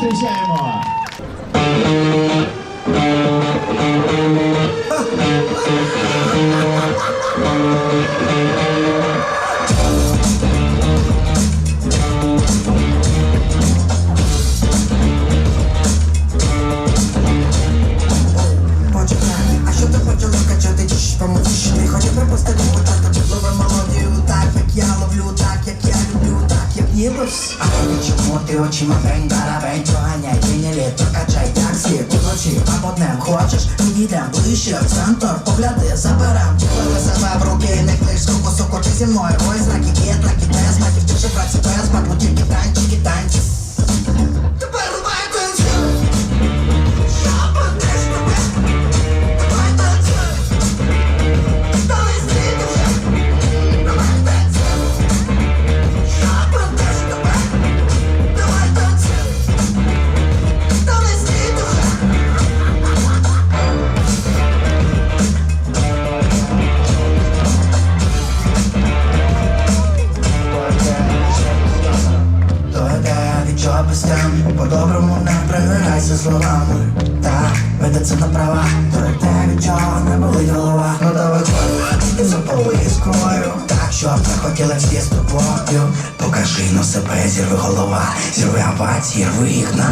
Зустрічаємо! Вс- А чому ти очима бень, барабень Доганяй, ти не літо, качай так слід Уночі або днем хочеш, підійдем ближче. В центр Погляди, заберем, ділили себе в руки Не клиш, сколько соко, чи зі мною? Ой, знаки є, знаки без знаків Ти же праці без батлу, від без тем По-доброму не пригирайся словами. Та ведеться на права. То йде від чого не болить голова. Ну давай і запали іскрою Так, що не хотіли всі з тобою. Покажи на себе, зірви голова. Зірви апатії, рви їх на